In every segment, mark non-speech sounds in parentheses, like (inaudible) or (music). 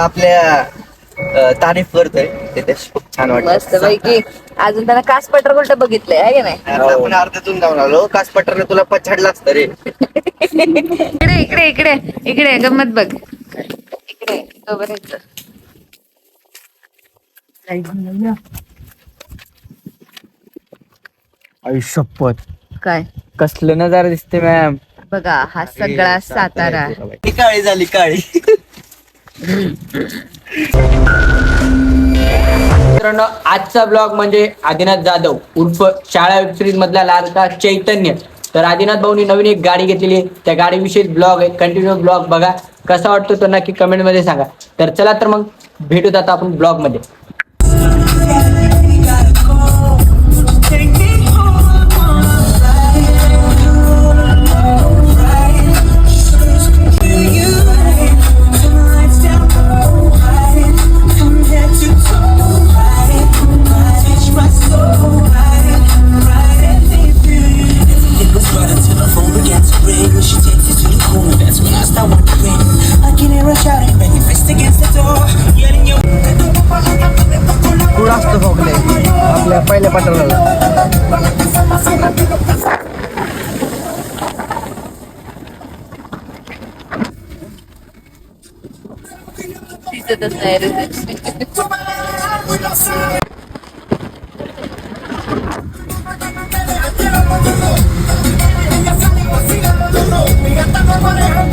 आपल्या तारीफ करतोय. ते खूप छान मस्त वाटतं पैकी अजून त्यानं कास पटर कुठं बघितलंय आहे की नाही? आता आपण अर्ध्यातून जाऊन आलो. कास पटरला तुला पछाडला असतं रे. इकडे इकडे इकडे इकडे गंमत बघ. इकडे तोपर्यंत काय? कसलं नजारा दिसते मॅम बघा हा सगळा सातारा. ती काळी झाली काळी. मित्रांनो आजचा ब्लॉग म्हणजे आदिनाथ जाधव उर्फ शाळा वेबसिरीज मधला लाडका चैतन्य. तर आदिनाथ भाऊनी नवीन एक गाडी घेतलेली आहे. त्या गाडीविषयी ब्लॉग आहे. कंटिन्यू ब्लॉग बघा. कसा वाटतो तो नक्की कमेंटमध्ये सांगा. तर चला तर मग भेटूत आता आपण ब्लॉग दिसतच नाही रे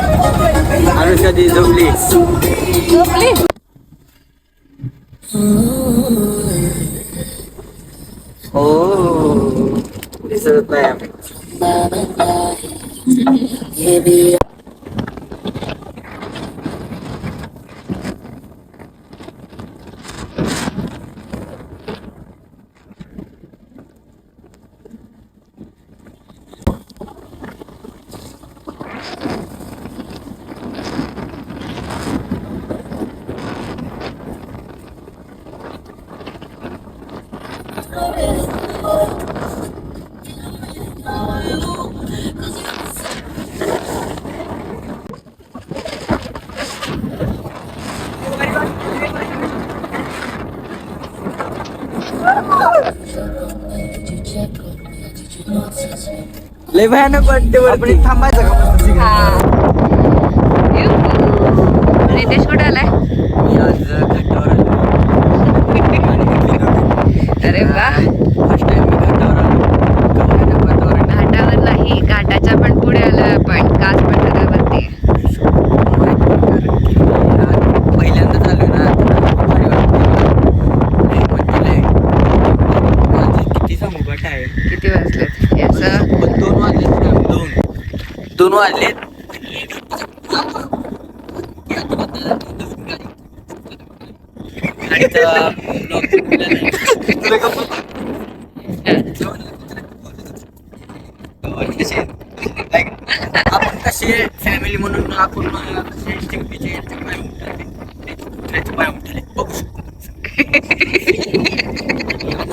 अनुष्का ती झोपली झोपली हो दिसत नाही लय भयानक वाटते वरती. थांबायचं का मस्त हा. रितेश कुठे आलाय मी आज घाटावर आलो अरे वा फर्स्ट टाइम मी घाटावर आलो इतकं भयानक वातावरण आहे. घाटावर नाही घाटाच्या पण पुढे आलोय आपण कास पठारावरती पहिल्यांदाच आलोय ना तर भारी वाटतंय. लय म्हणजे लय. माझे किती सांगू गट आहे किती वाजलेत हे असं पण दोन वाजलेत ना, दोन दोन वाजलेत गाडीचा ब्लॉग केला नाही. आपण कसे फॅमिली म्हणून आपण कसे चिंपीचे पाय उठले कुत्र्याचे पाय उठले बघू शकतो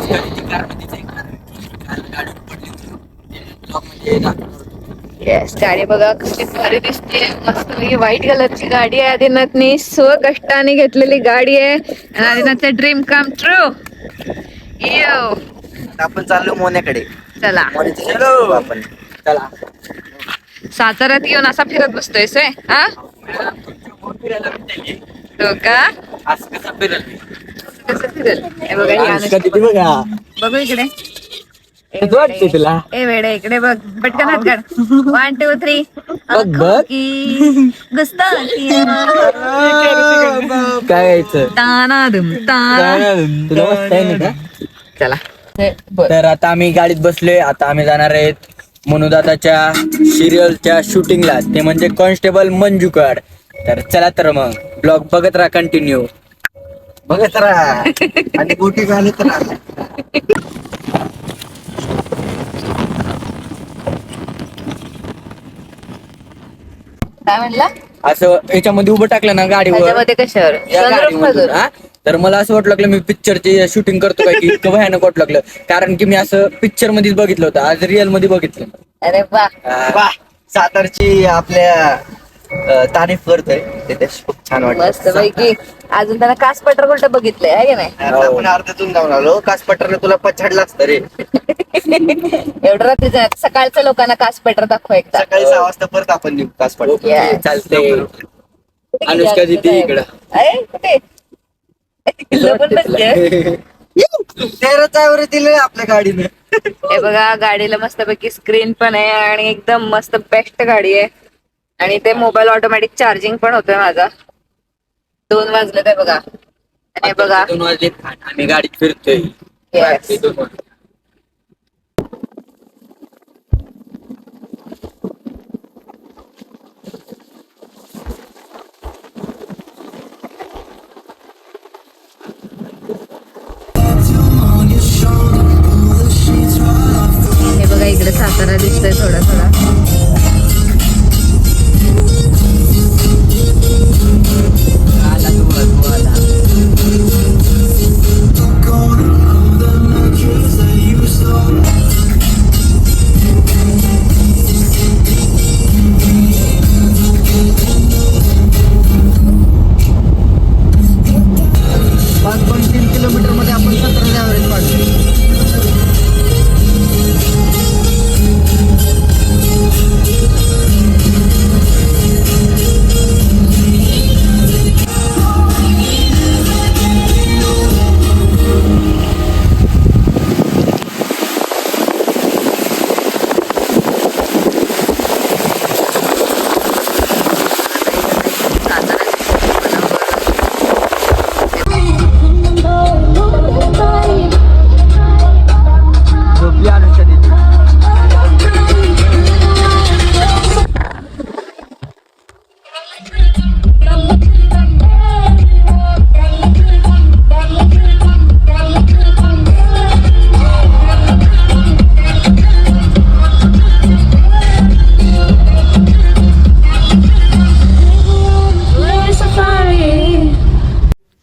गाडीची कारमध्येच आहे कारण की काल गाडी पडली होती ब्लॉगमध्ये दाखवणार होतो. येस गाडी बघा कसली भारी दिसते मस्त व्हाईट कलरची गाडी आहे आदिनाथनी. स्व कष्टाने घेतलेली गाडी आहे. आणि आदिनाथचं ड्रीम कम ट्रू यो आपण चाललो मोन्याकडे. चला. आपण. चला. साताऱ्यात येऊन असा फिरत बसतोय सोय हा? फिरायला भेटेल हो का? कसं फिरेल? बघा इकडे. वाटते तुला ए वेडे इकडे बघ पटकन हात काढ. वन टू थ्री बघ. गुस्ताखी. काय यायचं? ताना दुम ताना. तुला मस्त आहे ना का? चला. तर आता आम्ही गाडीत बसलोय. आता आम्ही जाणार आहेत मनुदादाच्या सिरियलच्या शूटिंगला ते म्हणजे कॉन्स्टेबल मंजूकड. तर चला तर मग ब्लॉग बघत राहा कंटिन्यू बघत राहा. (laughs) आणि घालत राहा काय म्हणला? असं याच्यामध्ये उभं टाकलं ना गाडीवर? त्याच्यामध्ये कशावर? या गाडीमधून हा? तर मला असं वाटलं लागलं मी पिक्चरचे शूटिंग करतो काय की इतकं भयानक वाटलं लागलं. कारण की मी असं पिक्चर मध्येच बघितलं होतं आज रिअलमध्ये बघितलं. अरे वा. वा. सातारची आपल्या तारीफ करतोय. ते खूप छान मस्त वाटतं पैकी अजून त्यांना कास पटर कुठं बघितलंय आहे की नाही? आता आपण अर्ध्यातून जाऊन आलो. कास तुला पछाडला असतं रे. एवढं रात्रीचं नाही. सकाळच्या लोकांना कास पटर दाखवा एकदा. सकाळी सहा वाजता परत आपण निघू कास Yes. चालते कुठे गेली अनुष्का आज? दिदी इकडं. अरे, कुठे? बसलीये. दिले आपल्या गाडीने. हे बघा गाडीला मस्तपैकी स्क्रीन पण आहे आणि एकदम मस्त बेस्ट गाडी आहे. आणि ते मोबाईल ऑटोमॅटिक चार्जिंग पण होतोय माझा. दोन वाजले ते बघा. आणि बघा. दोन वाजले आम्ही गाडीत फिरतोय. Yes. रात्री दोन वाजले. हे बघा इकडे सातारा दिसतोय थोडा थोडा.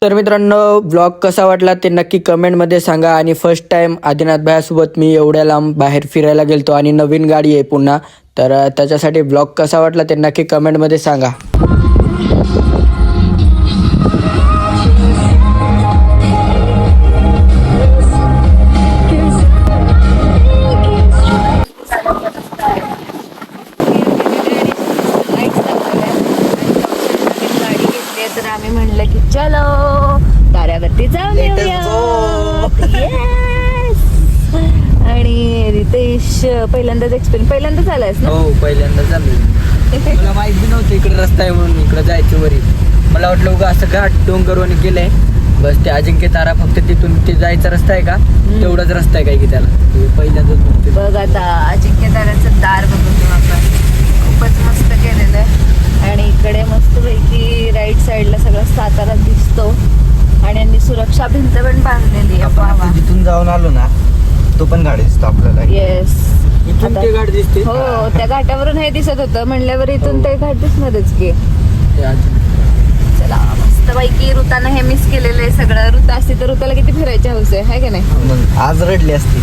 तर मित्रांनो ब्लॉग कसा वाटला ते नक्की कमेंटमध्ये सांगा. आणि फर्स्ट टाइम आदिनाथ भायासोबत मी एवढ्या लांब बाहेर फिरायला गेलतो आणि नवीन गाडी आहे पुन्हा. तर त्याच्यासाठी ब्लॉग कसा वाटला ते नक्की कमेंटमध्ये सांगा. रितेश पहिल्यांदाच एक्सपिरियन्स पहिल्यांदाच आलायस ना? हो पहिल्यांदा चालू मला माहीत बी नव्हतं इकडे रस्ता आहे म्हणून इकडे जायचं वरी. मला वाटलं उगा असं घाट डोंगरवणी केलंय. बस ते अजिंक्य तारा फक्त तिथून ते जायचा रस्ता आहे का? तेवढाच रस्ता आहे काय की त्याला. ते पहिल्यांदाच. बघ आता अजिंक्य ताऱ्याचं दार बघतो आपण. खूपच मस्त केलेलं आहे. आणि इकडे मस्त पैकी राईट साईडला सगळं सातारा दिसतो. आणि यांनी सुरक्षा भिंत पण बांधलेली आहे. आपण जिथून जाऊन आलो ना तो पण गाडी दिसतो आपल्याला. येस इथून ते घाट दिसते? हो त्या घाटावरून हे दिसत होतं. म्हणल्यावर इथून हो. ते घाट दिसणारच की. चला मस्त पैकी ऋतानं हे मिस केलेलं आहे सगळं. ऋता असती तर ऋताला किती फिरायची हौस आहे? हाय की नाही? मग आज रडली असती.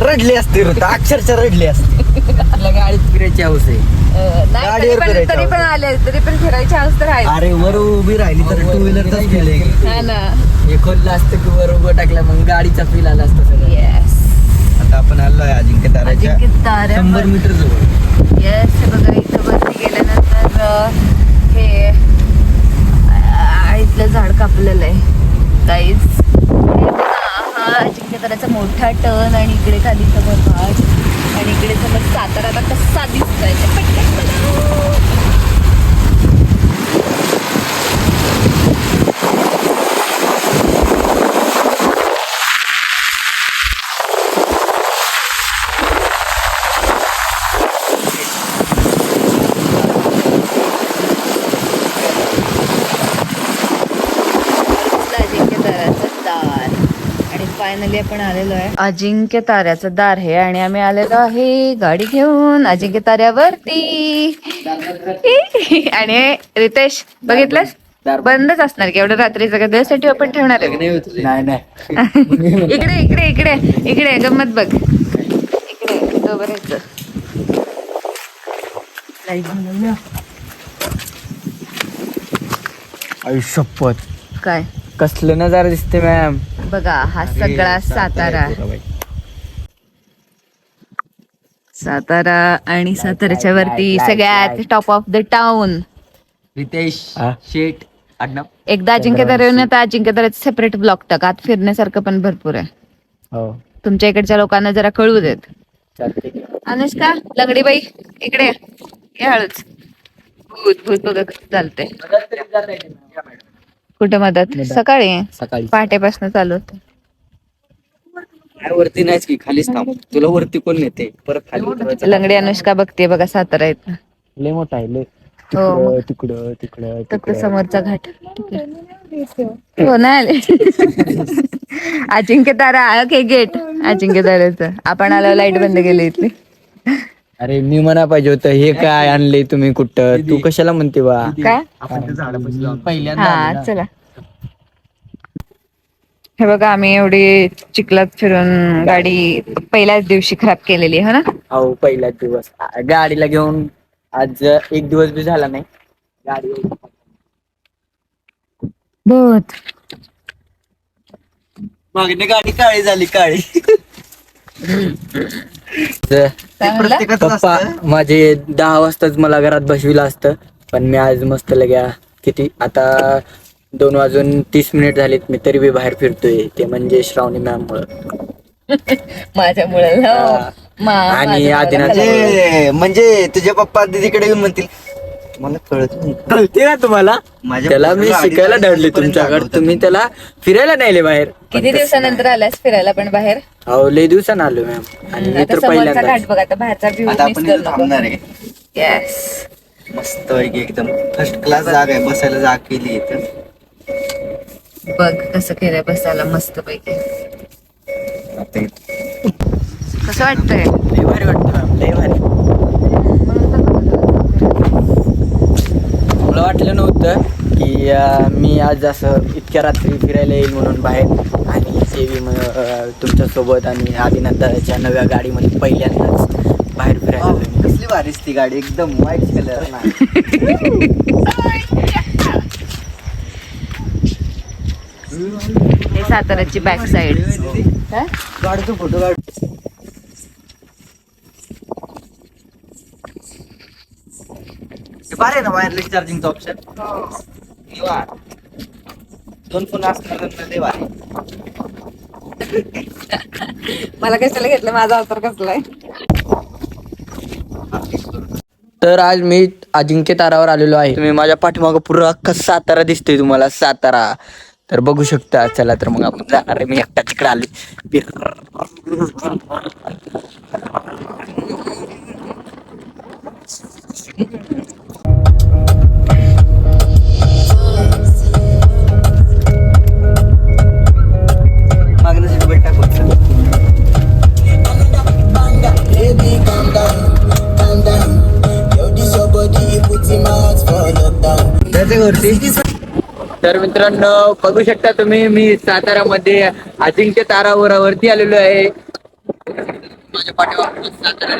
रडली असती ऋता. अक्षरशः रडली असती. आपल्या गाडीत फिरायची हौस आहे. अं, नाही तरी गाडीवर पण फिरायची तरी पण आले तरी पण फिरायची हौस तर आहे. अरे वर उभी राहिली तर टू व्हीलरचाच गेले हा ना. हे खोललं असतं की वर उभं टाकलं मग गाडीचा फील आला असतं सगळं येस आता आपण अजिंक्य ताराच्या अजिंक्य ताऱ्यावर शंभर मीटर जवळ. येस हे बघा इथं वरती गेल्यानंतर हे इथलं झाड कापलेलं आहे. काहीच हा अजिंक्य ताऱ्याचा मोठा टन आणि इकडे खाली सगळं घाट आणि इकडे सगळं सातारा. आता कसा दिसतोय पटकन बघा. अजिंक्य ताऱ्याचं दार आणि फायनली आपण आलेलो आहे. अजिंक्य ताऱ्याचं दार हे आणि आम्ही आलेलो आहे गाडी घेऊन अजिंक्य ताऱ्यावरती. आणि रितेश बघितलंस? बंदच असणार की एवढं रात्रीचं का त्यासाठी आपण ठेवणार आहे. नाही नाही. इकडे इकडे इकडे इकडे गंमत बघ. इकडे तो बरेच आयुष्यपत. काय? कसलं नजारा दिसते मॅम. बघा हा सगळा सातारा सातारा. आणि साताऱ्याच्या वरती सगळ्यात top of the town Ritesh? शेठ आडनाव. एकदा अजिंक्य येऊन आता सेपरेट ब्लॉक टाक आत फिरण्यासारखं पण भरपूर आहे. हो. तुमच्या इकडच्या लोकांना जरा कळू देत. अनुष्का लंगडी बाई इकडे ये. ये हळूच. भूत भूत बघा चालतंय. कुठं मदत? सकाळी? सकाळी. पहाटेपासून चालू होतं. काय वरती नाहीच की खालीच थांब. तुला वरती कोण नेते? परत खाली उतरायचं. लंगडी अनुष्का बघते बघा सातारा इथं. लय मोठा आहे लय. हो. तिकडं तिकडं फक्त समोरचा घाट. हो ना आले. Ajinkya Tara okay gate. अजिंक्य ताऱ्याचं आपण आलो लाइट बंद केली इथली. अरे मी म्हणा पाहिजे होतं हे काय आणले तुम्ही कुठं? तू कशाला म्हणते बा? काय? पहिल्यांदा हा चला. हे बघा आम्ही एवढी चिखलात फिरून गाडी पहिल्याच दिवशी खराब केलेली आहे हो ना? अहो पहिलाच दिवस. आ- गाडीला घेऊन आज एक दिवस बी झाला नाही. गाडी बहुत. मागणी गाडी काळी झाली काळी. (laughs) पप्पा माझे दहा वाजताच मला घरात बसविलं असतं पण मी आज मस्त लग्या. किती? आता दोन वाजून तीस मिनिट झालेत मी तरी बी बाहेर फिरतोय. ते म्हणजे श्रावणी मॅम मुळे (laughs) माझ्यामुळे हो. मा- आणि आदिनाथ- म्हणजे म्हणजे तुझे पप्पा दीदीकडे येऊन म्हणतील मला कळत नाही. कळते का तुम्हाला? माझ्या त्याला मी शिकायला अडीच धाडले वाजेपर्यंत तुमच्याकडे. तुम्ही. त्याला फिरायला नेले बाहेर. किती दिवसानंतर आलास फिरायला पण बाहेर? अहो लय दिवसानं आलो मॅम आणि मी आता तर समोरचा पहिल्यांदा घाट बघा आता बाहेरचा व्ह्यू आता मिस आपण करू इथं नको. थांबणार आहे. येस मस्त पैकी एकदम फर्स्ट क्लास जागा आहे. बसायला जागा केली इथं. बघ कसं केलंय बसायला मस्त पैकी. आता इथं. कसं वाटतंय? लय भारी वाटतं. मॅम लय भारी. मला वाटलं नव्हतं की मी आज असं इतक्या रात्री फिरायला येईल म्हणून बाहेर. आणि देवी तुमच्यासोबत आणि आदिनाथाच्या नव्या गाडीमध्ये पहिल्यांदाच बाहेर फिरायला मी. कसली भारीच ती गाडी एकदम व्हाईट कलर ना. हे साताऱ्याची बॅक साइड गाडीचा फोटो काढ भारी आहे ना वायरलेस चार्जिंगचा ऑप्शन दोन फोन असणार भारी. मला कशाला घेतलं? माझा अवतार कसलाय तर आज मी अजिंक्य तारावर आलेलो आहे. तुम्ही माझ्या पाठीमागं पुरा अख्खा सातारा दिसतोय तुम्हाला सातारा. तर बघू शकता चला तर मग आपण जाणार आहे. मी एकटा तिकडे आले वरती तर मित्रांनो बघू शकता तुम्ही मी सातारामध्ये अजिंक्य तारावरावरती आलेलो आहे. माझ्या पाठीवर सातारा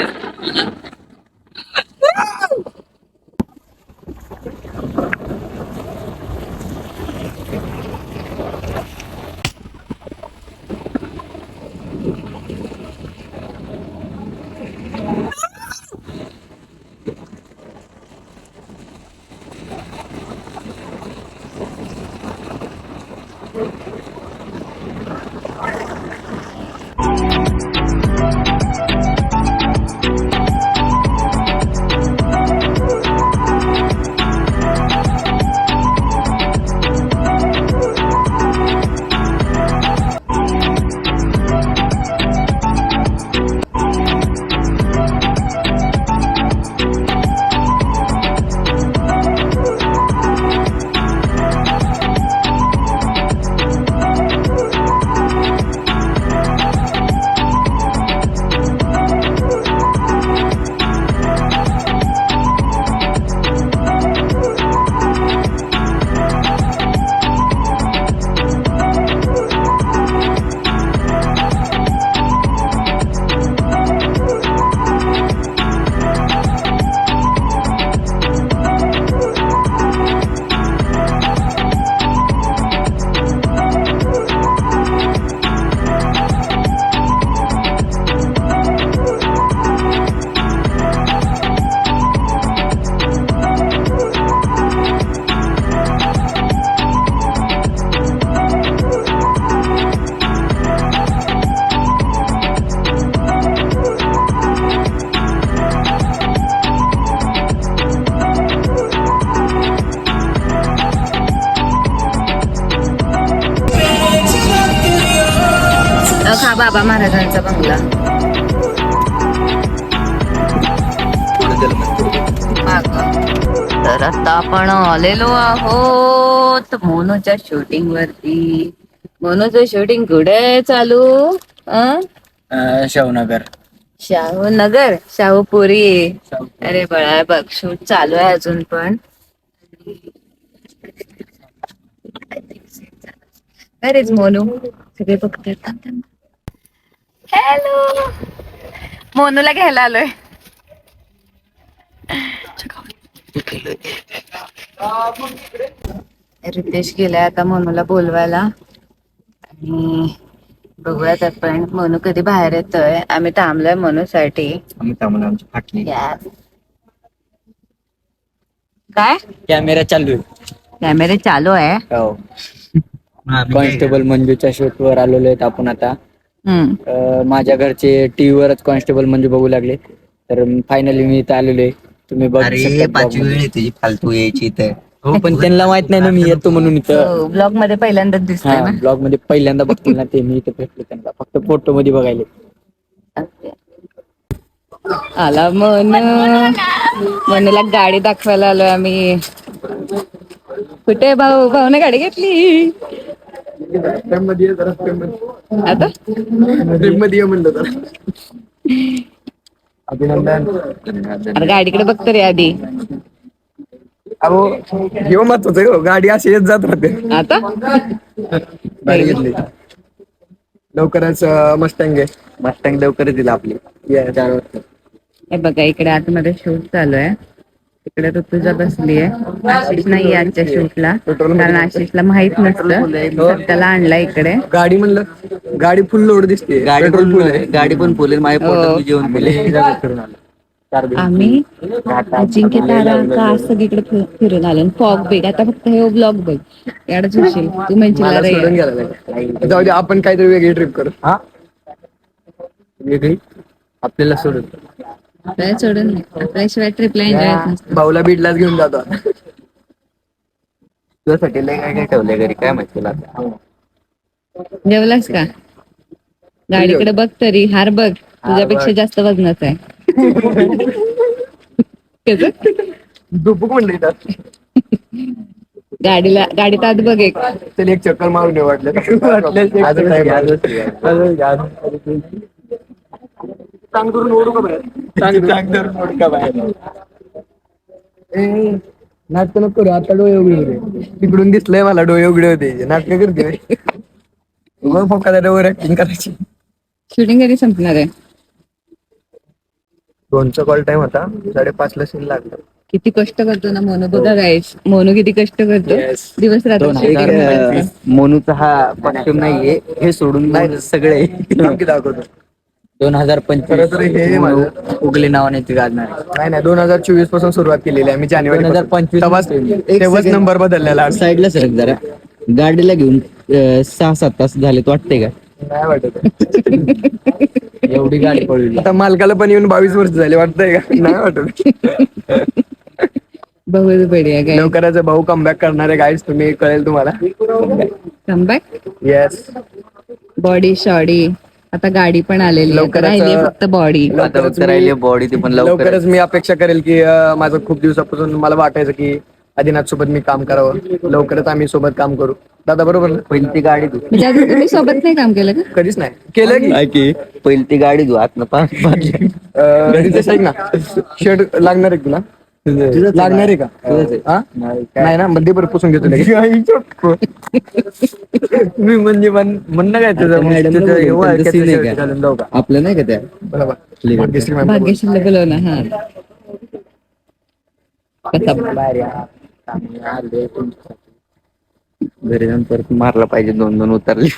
तर आता आपण आलेलो आहोत. मोनूच्या शूटिंग वरती. मोनूचं शूटिंग कुठे आहे चालू? अं? शवनगर शाहू नगर शाहूपुरी. अरे बळा बघ शूट चालू आहे अजून पण. अरेच मोनू सगळे बघतात. हॅलो मोनूला घ्यायला आलोय. रितेश गेलाय आता मोनूला बोलवायला. आणि बघूयात आपण. मोनू कधी बाहेर येतोय? आम्ही थांबलोय मोनूसाठी. आम्ही त्यामुळे आमची फाटली. Yes. काय? कॅमेरा चालू आहे. कॅमेरे चालू आहे? हो. कॉन्स्टेबल मंजूच्या शूट वर आलेलो आहेत आपण आता. हम्म. अं, माझ्या घरचे टीव्ही वरच कॉन्स्टेबल मंजू बघू लागले. तर फायनली मी इथं आलेलो आहे. तुम्ही बघू अरे शकता पाचवी blog वेळमध्ये. येते जी फालतू यायची इथं. हो पण त्यांना माहीत नाही ना मी येतो म्हणून इथं. ब्लॉगमध्ये पहिल्यांदाच दिसतोय हा ना. ब्लॉगमध्ये पहिल्यांदा बघतील ना ते मी इथं भेटलो त्यांना. फक्त फोटो मध्ये बघायले. आला मन. मनला गाडी दाखवायला आलोय आम्ही. कुठे भाऊ? भाऊने गाडी घेतली. आता? (laughs) अभिनंदन. अरे गाडीकडे बघ तरी आधी. अहो घेऊ महत्वाचं हो. गाडी अशी येत जात राहते. आता? गाडी घेतली. लवकरच मस्टँग आहे. मस्टँग लवकरच दिला आपली. हे बघा इकडे आतमध्ये शूट चालू आहे. तिकडे ऋतुजा बसली आहे. आशिष नाही आजच्या शूटला कारण आशिषला माहीत नसतं. त्याला आणला इकडे. गाडी म्हणलं. गाडी फुल लोड दिसते. गाडी पेट्रोल पण फुल आहे. गाडी पण फुलेल माझ्या हो. पोटात जेवण फुले आम्ही अजिंक्य तारा का सगळीकडे फिर- फिरून आलो. फॉग बेग आता फक्त हे ब्लॉग बघ. एवढंच होशील तू म्हणशील मला अरे सोडून गेला नाही. जाऊ दे आपण काहीतरी वेगळी ट्रिप करू. हा? वेगळी? आपल्याला सोडून. आपल्याला सोडून नाही. आपल्याशिवाय ट्रिपला एन्जॉय भाऊला बीडलाच घेऊन जातो. आता. तुझ्यासाठी लय काय काय ठेवलंय घरी? काय माहिती तुला? जेवलास का? गाडीकडे बघ तरी हार बघ. तुझ्यापेक्षा जास्त वजनाचा आहे? झोपूक म्हणलं गाडीला गाडीत आत बघ एक. चल एक चक्कर मारून वाटलं. ओढू का बाहेर? ओढू का बाहेर? नाटक नको करू आता डोळे उघडे होते. तिकडून दिसलंय मला डोळे उघडे होते. नाटक करते उगा फक्त डोळे ऍक्टिंग करायची. शूटिंग कधी संपणार आहे? दोनचा कॉल टाइम होता. साडेपाच ला सीन लागला. किती कष्ट करतो ना मोनू बघा गाईस मोनू किती कष्ट करतो. दिवस रात्र दोन. हजार मोनूचा हा कॉस्ट्युम नाहीये. हे सोडून नाही. सगळे नक्की दाखवतो. दोन हजार खरं तर हे पंचवीस माझं- उगले नावाने ती गाजणार आहे. नाही नाही. दोन हजार चोवीसपासून सुरुवात केलेली आहे. मी जानेवारी 2025 तेव्हाच एक तेव्हाच second. नंबर बदललेला. आहे. साईडला सरक जरा. गाडीला घेऊन अं, सहा सात तास झाले वाटते का? नाही वाटत (laughs) एवढी गाडी पडली आता मालकाला पण येऊन बावीस वर्ष झाले वाटतंय का? नाही वाटत. (laughs) बहुत बढिया गाय लवकरच भाऊ कमबॅक करणार आहे गाईज तुम्ही कळेल तुम्हाला. कमबॅक येस बॉडी शॉडी आता गाडी पण आलेली लवकरच, राहिली अं, फक्त बॉडी आता फक्त राहिले बॉडी ते पण लवकर लवकरच मी अपेक्षा करेल की अं, माझं खूप दिवसापासून मला वाटायचं की आदिनाथ सोबत मी काम करावं. लवकरच आम्ही सोबत काम करू. दादा बरोबर ना? पहिली ती गाडी धु म्हणजे अजून तुम्ही सोबत नाही काम केलं का? कधीच नाही. केलं की? की पहिली ती गाडी धु आतनं पाच पाडले अं, रितेश ऐक ना शर्ट लागणार आहे तुला? लागणार आहे का? हा? नाही ना मध्ये बरं पुसून घेतो लगेच. मी म्हणजे म्हण- म्हणणं काय तुझं? मॅडम तुझं बोलू, एवढं त्यांचं ऐकायचं scene आहे shirt का? घालून जाऊ का? आपलं नाही का त्या? बरोबर. भाग्यश्री ma'am. भाग्यशील बोलव ना हा. कसा घरी जाऊन परत मारला पाहिजे दोन दोन उतरले.